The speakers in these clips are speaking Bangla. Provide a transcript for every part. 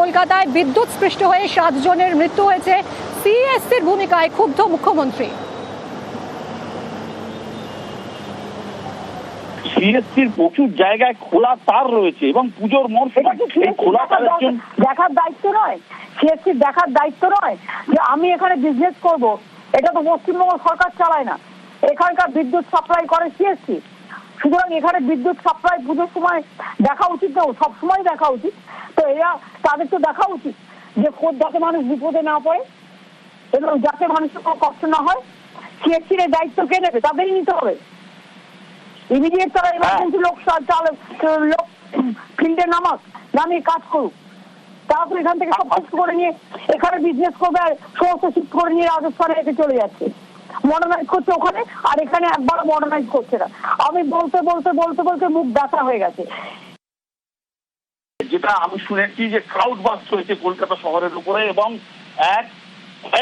কলকাতায় বিদ্যুৎ স্পৃষ্ট হয়ে সাতজনের মৃত্যু হয়েছে। সিএসসির ভূমিকায় ক্ষুব্ধ মুখ্যমন্ত্রী। সিএসসির প্রচুর জায়গায় খোলা তার রয়েছে এবং পুজোর মরশুম খোলা তারের দেখার দায়িত্ব নয়। সিএসসির দেখার দায়িত্ব নয় যে আমি এখানে বিজনেস করব। এটা তো পশ্চিমবঙ্গ সরকার চালায় না। এখানকার বিদ্যুৎ সাপ্লাই করে সিএসসি। সুতরাং এখানে বিদ্যুৎ সাপ্লাই পুজোর সময় দেখা উচিত না সবসময় দেখা উচিত। তো এরা তাদের তো দেখা উচিত যে খোদ যাতে মানুষ বিপদে না পড়ে এবং যাতে মানুষের কোনো কষ্ট না হয় সিএসসির দায়িত্ব কে নেবে? তাদেরই নিতে হবে। ইমিডিয়েট তারা এমার্জেন্সি লোক সা- চালক লোক ফিল্ডে নামাক নামিয়ে কাজ করুক। তারপর এখান থেকে সব কাজ করে নিয়ে এখানে বিজনেস করবে আর সমস্ত শিফট করে নিয়ে রাজস্থানে রেখে চলে যাচ্ছে। মডার্নাইজ করছে ওখানে, আর এখানে একবারও মডার্নাইজ করছে না। আমি বলতে বলতে বলতে বলতে মুখ ব্যথা হয়ে গেছে। যেটা আমি শুনেছি যে ক্রাউড বাস হয়েছে কলকাতা শহরের উপরে, এবং এক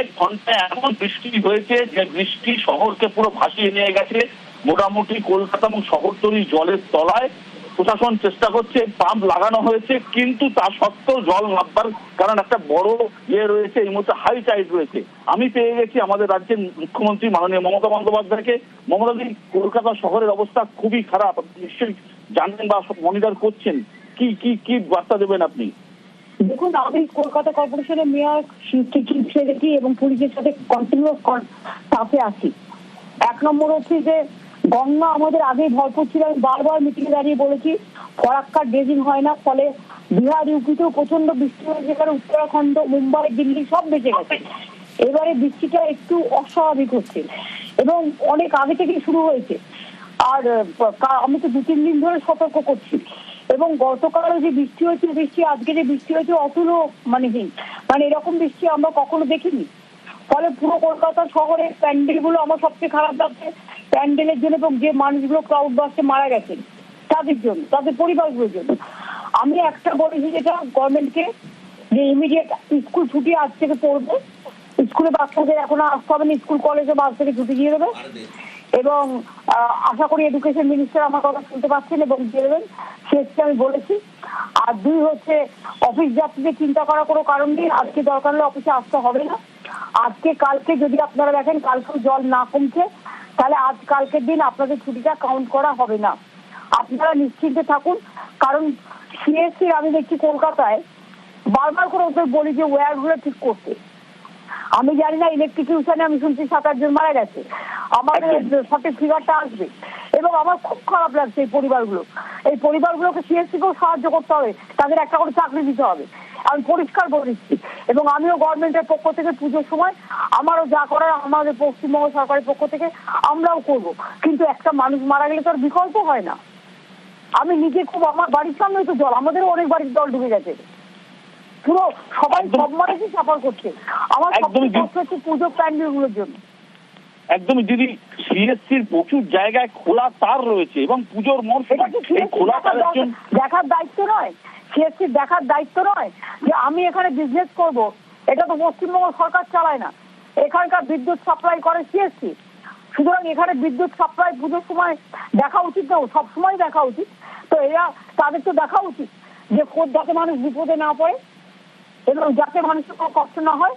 এক ঘন্টায় এমন বৃষ্টি হয়েছে যে বৃষ্টি শহরকে পুরো ভাসিয়ে নিয়ে গেছে। মোটামুটি কলকাতা এবং শহরতলি জলের তলায় প্রশাসন চেষ্টা করছে, পাম্প লাগানো হয়েছে, কিন্তু তা সত্ত্বেও জল নামবার কারণ একটা বড় ইয়ে রয়েছে, এই মুহূর্তে হাই টাইড রয়েছে। আমি পেয়ে গেছি আমাদের রাজ্যের মুখ্যমন্ত্রী মাননীয় মমতা বন্দ্যোপাধ্যায়কে। মমতাদি, কলকাতা শহরের অবস্থা খুবই খারাপ, আপনি নিশ্চয়ই জানেন বা মনিটর করছেন। কি কি কি বার্তা দেবেন আপনি? দেখুন, আমি কলকাতা কর্পোরেশনের মেয়র চিফ সেক্রেটারি এবং পুলিশের সাথে কন্টিনিউয়াস সাথে আছি। এক নম্বর হচ্ছে যে গঙ্গা আমাদের আগেই ভরপুর ছিল আমি বারবার মিটিং দাঁড়িয়ে বলেছি ফরাক্কার ড্রেজিং হয় না, ফলে বিহার, ইউপিতেও প্রচণ্ড বৃষ্টি হয়েছে, যেখানে উত্তরাখণ্ড, মুম্বাই, দিল্লি সব বেঁচে গেছে। এবারে বৃষ্টিটা একটু অস্বাভাবিক হচ্ছে এবং অনেক আগে থেকে শুরু হয়েছে। আর আমি তো দু, তিন দিন ধরে সতর্ক করছি। এবং গতকাল যে বৃষ্টি হয়েছে বৃষ্টি, আজকে যে বৃষ্টি হয়েছে অতুল মানে মানে এরকম বৃষ্টি আমরা কখনো দেখিনি। ফলে পুরো কলকাতা শহরে প্যান্ডেলগুলো আমার সবচেয়ে খারাপ লাগছে। প্যান্ডেলের জন্য এবং যে মানুষগুলো ক্রাউড বাসে মারা গেছেন তাদের জন্য, তাদের পরিবারগুলোর জন্য। আমি একটা বলেছি যেটা গভর্নমেন্টকে যে ইমিডিয়েট স্কুল ছুটি আজ থেকে পড়বে। স্কুলে বাচ্চাদের এখন আসতে হবে না স্কুল কলেজে বাস থেকে ছুটি দিয়ে দেবে। এবং আশা করি এডুকেশন মিনিস্টার আমার কথা শুনতে পাচ্ছেন এবং দিয়ে দেবেন। সেটা আমি বলেছি। আর দুই হচ্ছে অফিস যাত্রীদের চিন্তা করার কোনো কারণ নেই, আজকে দরকার হলে অফিসে আসতে হবে না। আজকে, কালকে যদি আপনারা দেখেন, কালকেও জল না কমছে। তাহলে আজ কালকের দিন আপনাদের ছুটিটা কাউন্ট করা হবে না। আপনারা নিশ্চিন্তে থাকুন কারণ সিএসসি আমি দেখছি কলকাতায় বারবার করে ওদের বলি যে ওয়্যারগুলো ঠিক করতে। আমি জানি না ইলেকট্রিকিউশনে আমি শুনছি সাত আটজন মারা গেছে। আমাদের সঠিক ফিগারটা আসবে। এবং আমার খুব খারাপ লাগছে এই পরিবারগুলো। এই পরিবারগুলোকে সিএসসি সিএসসিকেও সাহায্য করতে হবে। তাদের একটা করে চাকরি দিতে হবে। আমি পরিষ্কার করে দিচ্ছি এবং আমিও গভর্নমেন্টের পক্ষ থেকে পুজোর সময় আমারও যা করার আমাদের পশ্চিমবঙ্গ সরকারের পক্ষ থেকে আমরাও করব। কিন্তু একটা মানুষ মারা গেলে তো আর বিকল্প হয় না। আমি নিজে খুব আমার বাড়ির সামনে তো জল আমাদেরও অনেক বাড়ির জল ঢুকে গেছে। পুরো সবাই সব মানুষই সাফার করছে। আমার সবচেয়ে কষ্ট হচ্ছে পুজো প্যান্ডেলগুলোর জন্য। একদমই দিদি সিএসসির প্রচুর জায়গায় খোলা তার রয়েছে এবং পুজোর মরশুম খোলা তারের জন্য দেখার দায়িত্ব নয়। সিএসসি দেখার দায়িত্ব নয় যে আমি এখানে বিজনেস করব। এটা তো পশ্চিমবঙ্গ সরকার চালায় না। এখানকার বিদ্যুৎ সাপ্লাই করে সিএসসি। সুতরাং এখানে বিদ্যুৎ সাপ্লাই পুজোর সময় দেখা উচিত না সবসময় দেখা উচিত। তো এরা তাদের তো দেখা উচিত যে খোদ যাতে মানুষ বিপদে না পড়ে এবং যাতে মানুষের কোনো কষ্ট না হয়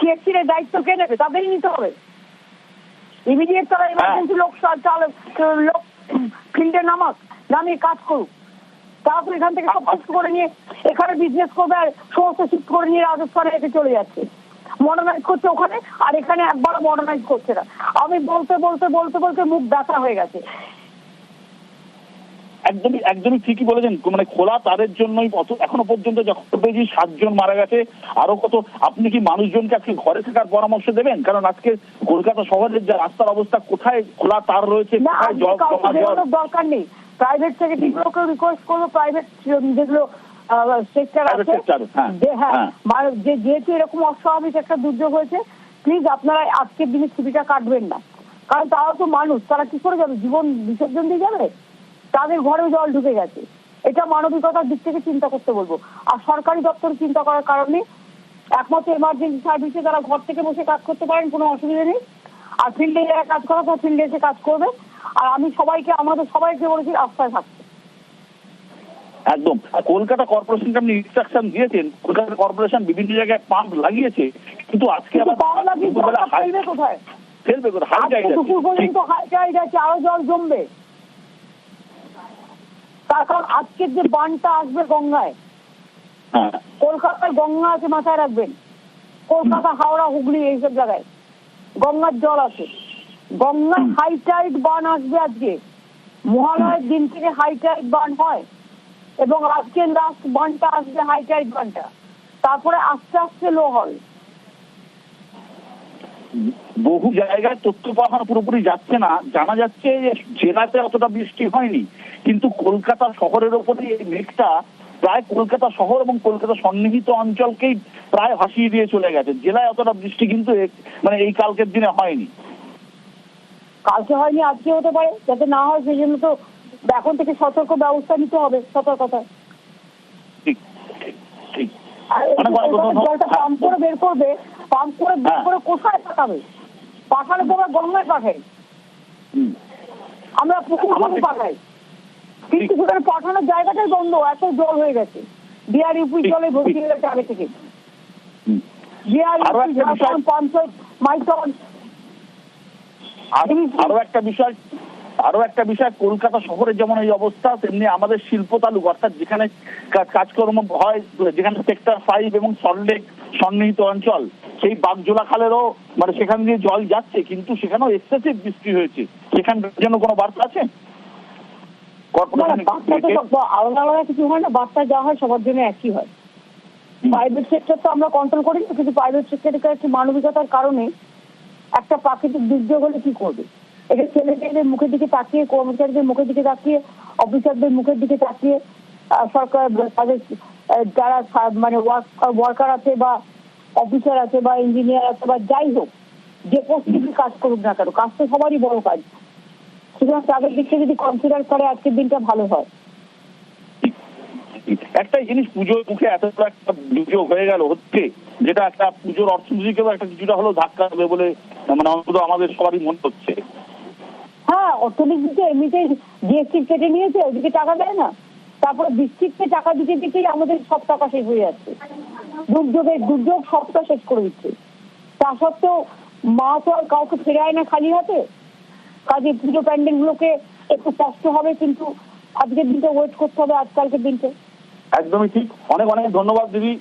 সিএসসির দায়িত্ব কে নেবে? তাদেরই নিতে হবে। ইমিডিয়েট তারা এমার্জেন্সি লোক সা- চালক লোক ফিল্ডে নামাক নামিয়ে কাজ করুক। তারপর এখান থেকে সব শিফট করে নিয়ে এখানে বিজনেস করবে আর সমস্ত শিফট করে নিয়ে রাজস্থানে রেখে চলে যাচ্ছে। মডার্নাইজ করছে ওখানে আর এখানে একবারও মডার্নাইজ করছে না। আমি বলতে বলতে বলতে বলতে মুখ ব্যথা হয়ে গেছে। একদমই একদমই ঠিকই বলেছেন। মানে খোলা তারের জন্যই এখনও পর্যন্ত যখন সাতজন মারা গেছে আরও কত আপনি কি মানুষজনকে আজকে ঘরে থাকার পরামর্শ দেবেন? কারণ আজকে কলকাতা শহরের যে রাস্তার অবস্থা কোথায় খোলা তার রয়েছে দরকার নেই। প্রাইভেট থেকে সেক্রেটারিগুলোকেও রিকোয়েস্ট করব প্রাইভেট যেগুলো সেক্টর আছে হ্যাঁ, যে হ্যাঁ হ্যাঁ। মানে যে যেহেতু এরকম অস্বাভাবিক একটা দুর্যোগ হয়েছে প্লিজ আপনারা আজকের দিনে ছুটিটা কাটবেন না। কারণ তারাও তো মানুষ তারা কি করে যাবে? জীবন বিসর্জন দিয়ে যাবে? তাদের ঘরেও জল ঢুকে গেছে। এটা মানবিকতার দিক থেকে চিন্তা করতে বলব। আর সরকারি দপ্তর চিন্তা করার কারণে একমাত্র এমার্জেন্সি সার্ভিসে তারা ঘর থেকে বসে কাজ করতে পারেন কোনো অসুবিধা নেই। আর ফিল্ডে যারা কাজ করা তো ফিল্ডে এসে কাজ করবে। আর আমি সবাইকে আমাদের সবাইকে বলেছি রাস্তায় থাকতে। একদম। কলকাতা কর্পোরেশনকে আপনি ইনস্ট্রাকশন দিয়েছেন কলকাতা কর্পোরেশন বিভিন্ন জায়গায় পাম্প লাগিয়েছে কিন্তু আজকে আবার পাওয়া লাগে দুপুরবেলা ফেলবে কোথায়? ফেলবে করে হাই জায়গা দুপুর পর্যন্ত হাই আছে আরও জল জমবে। তার কারণ আজকের যে বানটা আসবে গঙ্গায় হ্যাঁ। কলকাতায় গঙ্গা আছে মাথায় রাখবেন। কলকাতা হাওড়া হুগলি এইসব জায়গায়। গঙ্গার জল আছে। গঙ্গায় হাই টাইড বান আসবে আজকে। মহালয়ের দিন থেকে হাই টাইড বান হয় এবং আজকে লাস্ট বানটা আসবে হাই টাইড বানটা। তারপরে আস্তে আস্তে লো হয় বহু জায়গায় তথ্য পাওয়া পুরোপুরি যাচ্ছে না। জানা যাচ্ছে যে জেলাতে অতটা বৃষ্টি হয়নি, কিন্তু কলকাতা শহরের ওপরে এই মেঘটা প্রায় কলকাতা শহর এবং কলকাতা সন্নিহিত অঞ্চলকেই প্রায় ভাসিয়ে দিয়ে চলে গেছে। জেলায় অতটা বৃষ্টি কিন্তু মানে এই কালকের দিনে হয়নি। কালকে হয়নি আজকে হতে পারে যাতে না হয় সেই জন্য তো এখন থেকে সতর্ক ব্যবস্থা নিতে হবে সতর্কতা। জলটা পাম্প করে বের করবে পাম্প করে বের হ্যাঁ। করে কোথায় পাঠাবে? পাঠালে তো আমরা গঙ্গায় পাঠাই। আমরা পুকুর পাঠাই। কিন্তু সেখানে পাঠানোর জায়গাটাই বন্ধ এত জল হয়ে গেছে। বিহার ইউপি জলে ভর্তি হয়ে গেছে আগে থেকে। বিহার আরও ইউপি ঝাড়খণ্ড পঞ্চায়েত আর আরও একটা বিষয় আরও একটা বিষয় কলকাতা শহরে যেমন এই অবস্থা তেমনি আমাদের শিল্প তালুক অর্থাৎ যেখানে কাজকর্ম হয় যেখানে সেক্টর ফাইভ এবং সল্টলেক সন্নিহিত অঞ্চল সেই বাগজোলা খালেরও মানে সেখান দিয়ে জল যাচ্ছে কিন্তু সেখানেও এক্সেসিভ বৃষ্টি হয়েছে। সেখানে যেন কোনো বার্তা আছে? আলাদা আলাদা কিছু হয় না বার্তা যা হয় সবার জন্য একই হয়। প্রাইভেট সেক্টর তো আমরা কন্ট্রোল করি না কিন্তু প্রাইভেট সেক্টরের কাছে মানবিকতার কারণে একটা প্রাকৃতিক দুর্যোগ হলে কি করবে? এটা ছেলেদের মুখের দিকে তাকিয়ে, কর্মচারীদের মুখের দিকে তাকিয়ে, অফিসারদের মুখের দিকে তাকিয়ে সরকার, তাদের যারা মানে ওয়ার্কার আছে বা অফিসার আছে বা ইঞ্জিনিয়ার আছে বা যাই হোক, যে পরিস্থিতি কাজ করুক না কেন, কাজ তো সবারই বড় কাজ। সুতরাং তাদের দিক যদি কনসিডার করে, আজকের দিনটা ভালো হয়। একটা জিনিস পুজোর মুখে এত একটা দুর্যোগ হয়ে গেল হচ্ছে, যেটা একটা পুজোর অর্থনীতিকেও একটা কিছুটা হলেও ধাক্কা দেবে বলে মানে অন্তত আমাদের সবারই মনে হচ্ছে। হ্যাঁ অর্থনীতিতে এমনিতেই জিএসটি কেটে নিয়েছে ওদিকে টাকা দেয় না। তারপরে বৃষ্টিতে টাকা দিতে দিতেই আমাদের সব টাকা শেষ হয়ে যাচ্ছে। দুর্যোগের দুর্যোগ সবটা শেষ করে দিচ্ছে। তা সত্ত্বেও মা তো আর কাউকে ফেরায় না খালি হাতে। কাজে পুজো প্যান্ডেল গুলোকে একটু কষ্ট হবে কিন্তু আজকের দিনটা ওয়েট করতে হবে আজকালকের দিনটা। একদমই ঠিক। অনেক অনেক ধন্যবাদ দিদি।